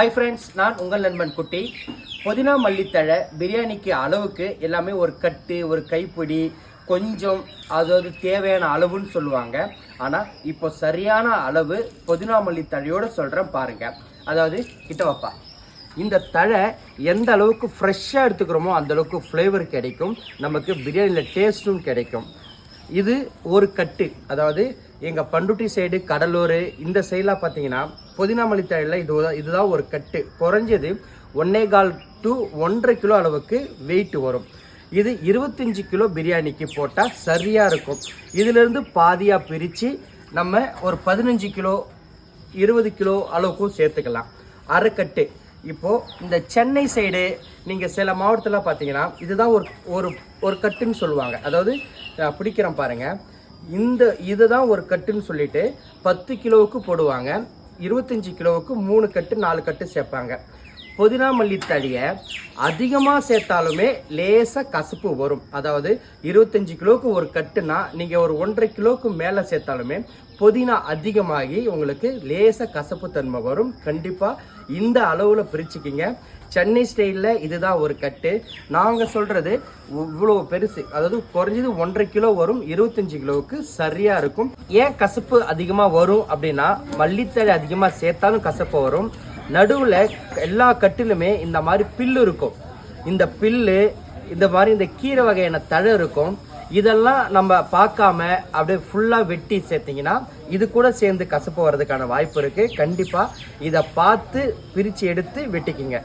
Hi friends நான் உங்கள் நண்பன் குட்டி. புதினா மல்லித்தழை பிரியாணிக்கு அளவுக்கு எல்லாமே ஒரு கட்டு ஒரு கைப்பிடி கொஞ்சம் அதாவது தேவையான அளவுன்னு சொல்லுவாங்க. ஆனால் இப்போ சரியான அளவு புதினா மல்லித்தழையோட சொல்கிறேன் பாருங்கள் அதாவது கிட்ட வைப்பா. இந்த தழை எந்த அளவுக்கு ஃப்ரெஷ்ஷாக எடுத்துக்கிறோமோ அந்தளவுக்கு ஃப்ளேவர் கிடைக்கும். நமக்கு பிரியாணியில் டேஸ்ட்டும் கிடைக்கும். இது ஒரு கட்டு. அதாவது எங்கள் பண்டுட்டி சைடு கடலூர் இந்த சைடெலாம் பார்த்தீங்கன்னா புதினா மல்லித்தழையில் இது இதுதான் ஒரு கட்டு. குறைஞ்சது ஒன்னே கால் டு ஒன்றரை கிலோ அளவுக்கு வெயிட் வரும். இது இருபத்தஞ்சி கிலோ பிரியாணிக்கு போட்டால் சரியாக இருக்கும். இதிலிருந்து பாதியாக பிரித்து நம்ம ஒரு பதினஞ்சு கிலோ இருபது கிலோ அளவுக்கும் சேர்த்துக்கலாம். அரைக்கட்டு. இப்போ இந்த சென்னை சைடு நீங்கள் சில மாவட்டத்தில் பார்த்தீங்கன்னா இதுதான் ஒரு ஒரு ஒரு கட்டுன்னு சொல்லுவாங்க. அதாவது பிடிக்கிறோம் பாருங்கள் இந்த இதை தான் ஒரு கட்டுன்னு சொல்லிட்டு பத்து கிலோவுக்கு போடுவாங்க. இருபத்தஞ்சி கிலோவுக்கு மூணு கட்டு நாலு கட்டு சேர்ப்பாங்க. புதினா மல்லி தழியை அதிகமாக சேர்த்தாலுமே லேசாக கசப்பு வரும். அதாவது இருபத்தஞ்சி கிலோவுக்கு ஒரு கட்டுனா நீங்கள் ஒரு ஒன்றரை கிலோவுக்கு மேலே சேர்த்தாலுமே புதினா அதிகமாகி உங்களுக்கு லேசாக கசப்பு தன்மை வரும். கண்டிப்பாக இந்த அளவில் பிரிச்சுக்கிங்க. சென்னை ஸ்டைலில் இதுதான் ஒரு கட்டு. நாங்கள் சொல்கிறது இவ்வளோ பெருசு. அதாவது குறைஞ்சது ஒன்றரை கிலோ வரும் இருபத்தஞ்சி கிலோவுக்கு சரியாக இருக்கும். ஏன் கசப்பு அதிகமாக வரும் அப்படின்னா மல்லித்தழை அதிகமாக சேர்த்தாலும் கசப்பு வரும். நடுவில் எல்லா கட்டிலுமே இந்த மாதிரி பில்லு இருக்கும். இந்த பில்லு இந்த மாதிரி இந்த கீரை வகையான தழை இருக்கும். இதெல்லாம் நம்ம பார்க்காம அப்படியே ஃபுல்லாக வெட்டி சேர்த்திங்கன்னா இது கூட சேர்ந்து கசப்பு வர்றதுக்கான வாய்ப்பு இருக்குது கண்டிப்பாக இதை பார்த்து பிரித்து எடுத்து வெட்டிக்கிங்க.